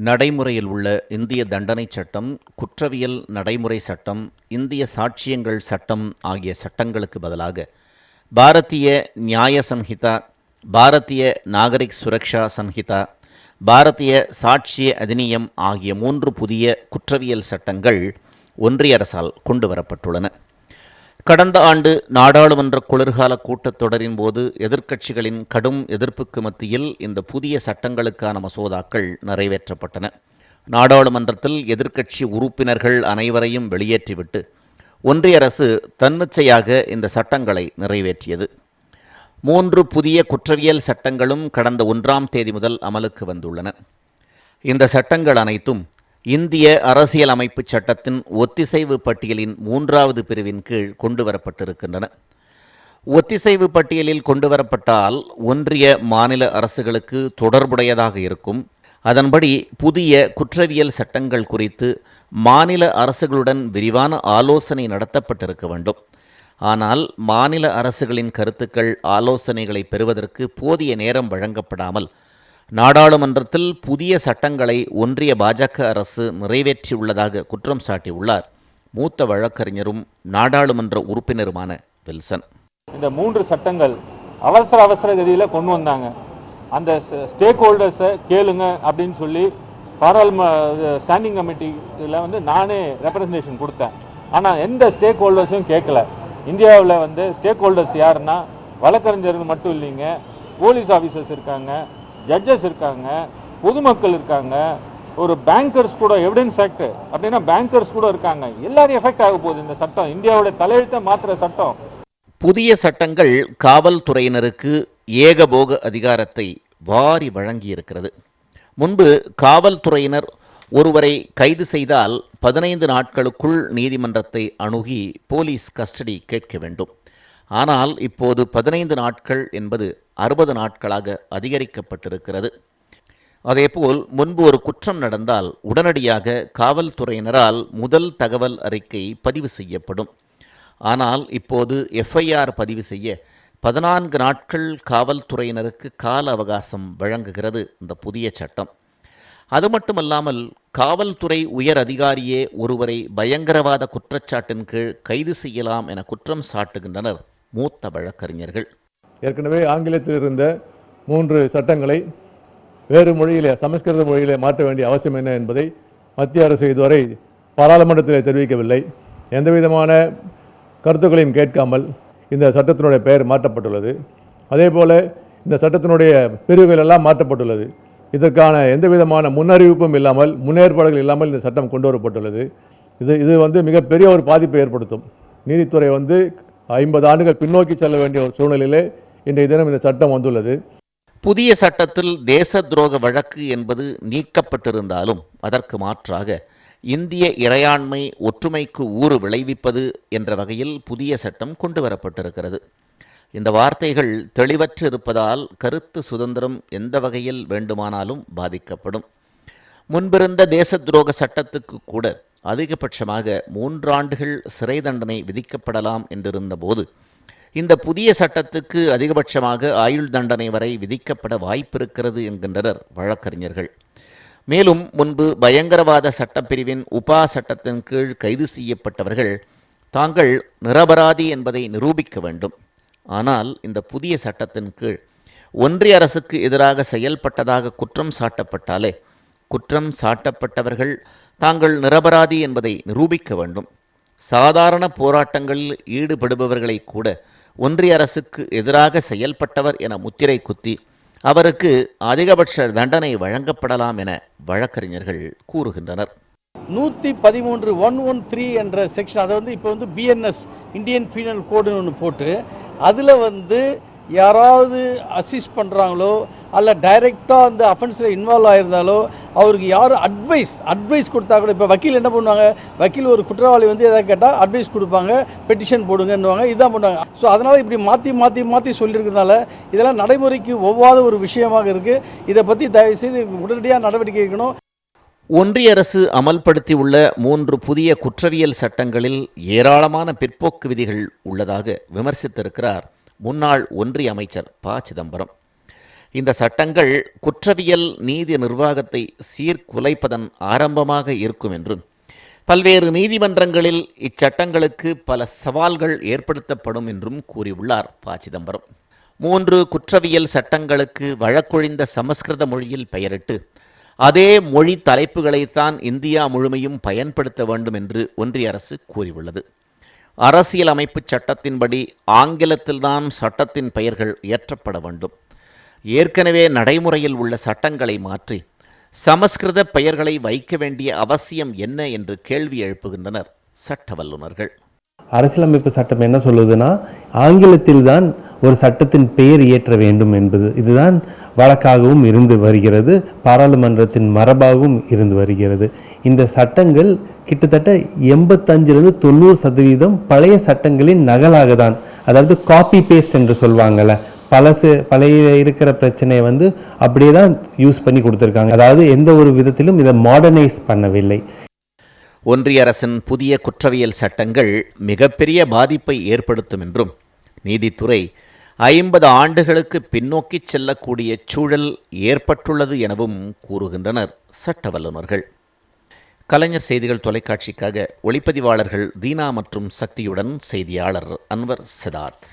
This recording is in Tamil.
நடைமுறையில் உள்ள இந்திய தண்டனை சட்டம் குற்றவியல் நடைமுறை சட்டம் இந்திய சாட்சியங்கள் சட்டம் ஆகிய சட்டங்களுக்கு பதிலாக பாரதிய நியாய சம்ஹிதா பாரதிய நாகரிக் சுரக்ஷா சம்ஹிதா பாரதிய சாட்சிய அதிநியம் ஆகிய மூன்று புதிய குற்றவியல் சட்டங்கள் ஒன்றிய அரசால் கொண்டு வரப்பட்டுள்ளன. கடந்த ஆண்டு நாடாளுமன்ற குளிர்கால கூட்டத்தொடரின் போது எதிர்க்கட்சிகளின் கடும் எதிர்ப்புக்கு மத்தியில் இந்த புதிய சட்டங்களுக்கான மசோதாக்கள் நிறைவேற்றப்பட்டன. நாடாளுமன்றத்தில் எதிர்க்கட்சி உறுப்பினர்கள் அனைவரையும் வெளியேற்றிவிட்டு ஒன்றிய அரசு தன்னிச்சையாக இந்த சட்டங்களை நிறைவேற்றியது. மூன்று புதிய குற்றவியல் சட்டங்களும் கடந்த ஒன்றாம் தேதி முதல் அமலுக்கு வந்துள்ளன. இந்த சட்டங்கள் அனைத்தும் இந்திய அரசியலமைப்பு சட்டத்தின் ஒத்திசைவு பட்டியலின் மூன்றாவது பிரிவின் கீழ் கொண்டு வரப்பட்டிருக்கின்றன ஒத்திசைவு பட்டியலில் கொண்டு வரப்பட்டால் ஒன்றிய மாநில அரசுகளுக்கு தொடர்புடையதாக இருக்கும். அதன்படி புதிய குற்றவியல் சட்டங்கள் குறித்து மாநில அரசுகளுடன் விரிவான ஆலோசனை நடத்தப்பட்டிருக்க வேண்டும். ஆனால் மாநில அரசுகளின் கருத்துக்கள் ஆலோசனைகளை பெறுவதற்கு போதிய நேரம் வழங்கப்படாமல் நாடாளுமன்றத்தில் புதிய சட்டங்களை ஒன்றிய பாஜக அரசு நிறைவேற்றியுள்ளதாக குற்றம் சாட்டியுள்ளார். மூத்த வழக்கறிஞரும் நாடாளுமன்ற உறுப்பினருமான வில்சன். இந்த மூன்று சட்டங்கள் அவசர அவசர கதியில் கொண்டு வந்தாங்க. அந்த ஸ்டேக் ஹோல்டர்ஸை கேளுங்க அப்படின்னு சொல்லி பாராளும ஸ்டாண்டிங் கமிட்டியில் வந்து நானே ரெப்ரசன்டேஷன் கொடுத்தேன். ஆனால் எந்த ஸ்டேக் ஹோல்டர்ஸும் கேட்கல இந்தியாவில் வந்து ஸ்டேக் ஹோல்டர்ஸ் யாருன்னா வழக்கறிஞர்கள் மட்டும் இல்லைங்க போலீஸ் ஆஃபீஸர்ஸ் இருக்காங்க ஜட்ஜஸ் இருக்காங்க பொதுமக்கள் இருக்காங்க ஒரு பேங்கர்ஸ் கூட எவிடன்ஸ் ஆக்ட் அப்படின்னா பேங்கர்ஸ் கூட இருக்காங்க. எல்லாரும் எஃபெக்ட் ஆக போகுது இந்த சட்டம். இந்தியாவோட தலையெழுத்தை மாற்றுற சட்டம். புதிய சட்டங்கள் காவல்துறையினருக்கு ஏகபோக அதிகாரத்தை வாரி வழங்கியிருக்கிறது. முன்பு காவல்துறையினர் ஒருவரை கைது செய்தால் பதினைந்து நாட்களுக்குள் நீதிமன்றத்தை அணுகி போலீஸ் கஸ்டடி கேட்க வேண்டும். ஆனால் இப்போது பதினைந்து நாட்கள் என்பது அறுபது நாட்களாக அதிகரிக்கப்பட்டிருக்கிறது. அதேபோல் முன்பு ஒரு குற்றம் நடந்தால் உடனடியாக காவல்துறையினரால் முதல் தகவல் அறிக்கை பதிவு செய்யப்படும். ஆனால் இப்போது எஃப்ஐஆர் பதிவு செய்ய பதினான்கு நாட்கள் காவல்துறையினருக்கு கால அவகாசம் வழங்குகிறது இந்த புதிய சட்டம். அது மட்டுமல்லாமல் காவல்துறை உயர் அதிகாரியே ஒருவரை பயங்கரவாத குற்றச்சாட்டின் கீழ் கைது செய்யலாம் என குற்றம் சாட்டுகின்றனர். மூத்த வழக்கறிஞர்கள். ஏற்கனவே ஆங்கிலத்தில் இருந்த மூன்று சட்டங்களை வேறு மொழியிலே சமஸ்கிருத மொழியிலே மாற்ற வேண்டிய அவசியம் என்ன என்பதை மத்திய அரசு இதுவரை பாராளுமன்றத்தில் தெரிவிக்கவில்லை. எந்தவிதமான கருத்துக்களையும் கேட்காமல் இந்த சட்டத்தினுடைய பெயர் மாற்றப்பட்டுள்ளது. அதே போல் இந்த சட்டத்தினுடைய பிரிவுகள் எல்லாம் மாற்றப்பட்டுள்ளது. இதற்கான எந்த விதமான முன்னறிவிப்பும் இல்லாமல் முன்னேற்பாடுகள் இல்லாமல் இந்த சட்டம் கொண்டு வரப்பட்டுள்ளது. இது இது வந்து மிகப்பெரிய ஒரு பாதிப்பை ஏற்படுத்தும். நீதித்துறை வந்து ஐம்பது ஆண்டுகள் பின்னோக்கி செல்ல வேண்டிய ஒரு சூழ்நிலையிலே இன்றைய தினம் இந்த சட்டம் வந்துள்ளது. புதிய சட்டத்தில் தேச துரோக வழக்கு என்பது நீக்கப்பட்டிருந்தாலும் அதற்கு மாற்றாக இந்திய இறையாண்மை ஒற்றுமைக்கு ஊறு விளைவிப்பது என்ற வகையில் புதிய சட்டம் கொண்டு வரப்பட்டிருக்கிறது. இந்த வார்த்தைகள் தெளிவற்று இருப்பதால் கருத்து சுதந்திரம் எந்த வகையில் வேண்டுமானாலும் பாதிக்கப்படும். முன்பிருந்த தேச துரோக சட்டத்துக்கு கூட அதிகபட்சமாக மூன்றாண்டுகள் சிறை தண்டனை விதிக்கப்படலாம் என்றிருந்தபோது இந்த புதிய சட்டத்துக்கு அதிகபட்சமாக ஆயுள் தண்டனை வரை விதிக்கப்பட வாய்ப்பிருக்கிறது என்கின்றனர் வழக்கறிஞர்கள். மேலும் முன்பு பயங்கரவாத சட்டப்பிரிவின் உபா சட்டத்தின் கீழ் கைது செய்யப்பட்டவர்கள் தாங்கள் நிரபராதி என்பதை நிரூபிக்க வேண்டும். ஆனால் இந்த புதிய சட்டத்தின் கீழ் ஒன்றிய அரசுக்கு எதிராக செயல்பட்டதாக குற்றம் சாட்டப்பட்டாலே குற்றம் சாட்டப்பட்டவர்கள் தாங்கள் நிரபராதி என்பதை நிரூபிக்க வேண்டும். சாதாரண போராட்டங்களில் ஈடுபடுபவர்களை கூட ஒன்றிய அரசுக்கு எதிராக செயல்பட்டவர் என முத்திரை குத்தி அவருக்கு அதிகபட்ச தண்டனை வழங்கப்படலாம் என வழக்கறிஞர்கள் கூறுகின்றனர். நூற்றி பதிமூன்று ஒன் ஒன் த்ரீ என்ற செக்ஷன் அதை வந்து இப்போ வந்து பிஎன்எஸ் இந்தியன் பீனல் கோடுன்னு ஒன்று போட்டு அதில் வந்து யாராவது அசிஸ்ட் பண்ணுறாங்களோ அல்ல டைரெக்டாக அந்த அஃபென்ஸில் இன்வால்வ் ஆயிருந்தாலோ அவருக்கு யார் அட்வைஸ் அட்வைஸ் கொடுத்தா கூட இப்போ வக்கீல் என்ன பண்ணுவாங்க? வக்கீல் ஒரு குற்றவாளி வந்து எதாவது கேட்டால் அட்வைஸ் கொடுப்பாங்க பெட்டிஷன் போடுங்கன்னுவாங்க இதுதான் பண்ணுவாங்க. ஸோ அதனால் இப்படி மாற்றி மாற்றி மாற்றி சொல்லியிருக்கிறதுனால இதெல்லாம் நடைமுறைக்கு ஒவ்வாத ஒரு விஷயமாக இருக்குது இதை பற்றி தயவுசெய்து உடனடியாக நடவடிக்கை எடுக்கணும். ஒன்றிய அரசு அமல்படுத்தியுள்ள மூன்று புதிய குற்றவியல் சட்டங்களில் ஏராளமான பிற்போக்கு விதிகள் உள்ளதாக விமர்சித்திருக்கிறார் முன்னாள் ஒன்றிய அமைச்சர் ப சிதம்பரம். இந்த சட்டங்கள் குற்றவியல் நீதி நிர்வாகத்தை சீர்குலைப்பதன் ஆரம்பமாக இருக்கும் என்றும் பல்வேறு நீதிமன்றங்களில் இச்சட்டங்களுக்கு பல சவால்கள் ஏற்படுத்தப்படும் என்றும் கூறியுள்ளார் ப. சிதம்பரம். மூன்று குற்றவியல் சட்டங்களுக்கு வழக்கொழிந்த சமஸ்கிருத மொழியில் பெயரிட்டு அதே மொழி தலைப்புகளைத்தான் இந்தியா முழுமையும் பயன்படுத்த வேண்டும் என்று ஒன்றிய அரசு கூறியுள்ளது. அரசியலமைப்புச் சட்டத்தின்படி ஆங்கிலத்தில்தான் சட்டத்தின் பெயர்கள் இயற்றப்பட வேண்டும். ஏற்கனவே நடைமுறையில் உள்ள சட்டங்களை மாற்றி சமஸ்கிருத பெயர்களை வைக்க வேண்டிய அவசியம் என்ன என்று கேள்வி எழுப்புகின்றனர் சட்ட வல்லுநர்கள் அரசியலமைப்பு சட்டம் என்ன சொல்லுதுன்னா ஆங்கிலத்தில் தான் ஒரு சட்டத்தின் பெயர் இயற்ற வேண்டும் என்பது. இதுதான் வழக்காகவும் இருந்து வருகிறது பாராளுமன்றத்தின் மரபாகவும் இருந்து வருகிறது. இந்த சட்டங்கள் கிட்டத்தட்ட எண்பத்தஞ்சிலிருந்து தொண்ணூறு சதவீதம் பழைய சட்டங்களின் நகலாக தான் அதாவது காப்பி பேஸ்ட் என்று சொல்வாங்கள்ல பழசு பழைய இருக்கிற பிரச்சனையை வந்து அப்படியே தான் யூஸ் பண்ணி கொடுத்துருக்காங்க. அதாவது எந்த ஒரு விதத்திலும் இதை மாடர்னைஸ் பண்ணவில்லை. ஒன்றிய அரசின் புதிய குற்றவியல் சட்டங்கள் மிகப்பெரிய பாதிப்பை ஏற்படுத்தும் என்றும் நீதித்துறை ஐம்பது ஆண்டுகளுக்கு பின்னோக்கி செல்லக்கூடிய சூழல் ஏற்பட்டுள்ளது எனவும் கூறுகின்றனர் சட்ட வல்லுநர்கள் கலைஞர் செய்திகள் தொலைக்காட்சிக்காக ஒளிப்பதிவாளர்கள் தீனா மற்றும் சக்தியுடன் செய்தியாளர் அன்வர் சிதார்த்.